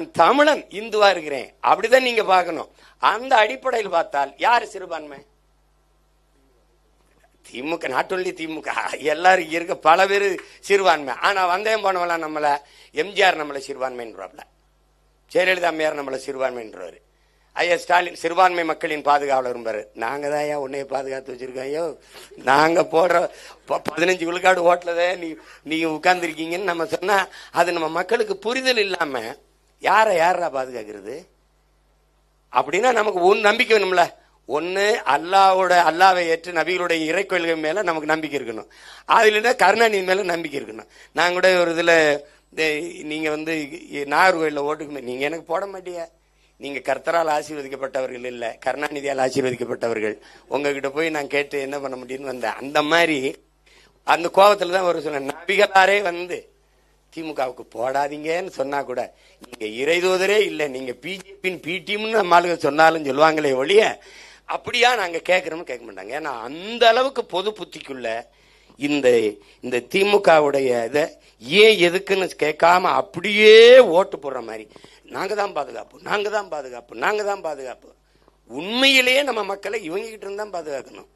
நான் தமிழன் இந்துவா இருக்கிறேன். அப்படிதான் நீங்க பார்க்கணும். அந்த அடிப்படையில் பார்த்தால் யார் சிறுபான்மை? திமுக நாட் ஒன்லி திமுக எல்லாரும் இருக்க பல பேர் சிறுபான்மை. ஆனா வந்தேன் போனவெல்லாம் நம்மள எம்ஜிஆர் நம்மளை சிறுபான்மைன்றாப்ல. ஜெயலலிதா அம்மையார் நம்மளை சிறுபான்மைன்றவர் ஐயா ஸ்டாலின் சிறுபான்மை மக்களின் பாதுகாவலர் பாரு நாங்க தான் ஐயா உன்னைய பாதுகாத்து வச்சிருக்கோம். ஐயோ நாங்க போடுற ப- பதினஞ்சு விழுக்காடு ஓட்டலதே நீ நீங்க உட்கார்ந்துருக்கீங்கன்னு நம்ம சொன்னா அது நம்ம மக்களுக்கு புரிதல் இல்லாம யாரை யாரா பாதுகாக்கிறது அப்படின்னா நமக்கு ஒன்று நம்பிக்கை வேணும்ல. ஒன்று அல்லாவோட அல்லாவை ஏற்று நபிகளுடைய இறை கொள்கை மேலே நமக்கு நம்பிக்கை இருக்கணும். அதுலன்னா கருணாநிதி மேலே நம்பிக்கை இருக்கணும். நான் கூட ஒரு இதில் இந்த நீங்கள் வந்து நாகர்கோயிலில் ஓட்டுக்கு நீங்கள் எனக்கு போட மாட்டியா. நீங்கள் கர்த்தரால் ஆசீர்வதிக்கப்பட்டவர்கள் இல்லை கருணாநிதியால் ஆசீர்வதிக்கப்பட்டவர்கள். உங்ககிட்ட போய் நான் கேட்டு என்ன பண்ண முடியும்னு வந்தேன். அந்த மாதிரி அந்த கோபத்தில் தான் ஒரு சொன்னேன் நபிகளாரே வந்து திமுகவுக்கு போடாதீங்கன்னு சொன்னா கூட நீங்க இறைதூதரே இல்லை நீங்க பிஜேபியின் பி டீம்னு நம்ம ஆளுங்க சொன்னாலும் சொல்லுவாங்களே ஒழிய அப்படியா நாங்க கேட்கறோம் கேட்க மாட்டாங்க. ஏன்னா அந்த அளவுக்கு பொது புத்திக்குள்ள இந்த இந்த திமுகவுடைய இதை ஏன் எதுக்குன்னு கேட்காம அப்படியே ஓட்டு போடுற மாதிரி. நாங்க தான் பாதுகாப்பு நாங்க தான் பாதுகாப்பு நாங்க தான் பாதுகாப்பு. உண்மையிலேயே நம்ம மக்களை இவங்க கிட்ட இருந்து தான் பாதுகாக்கணும்.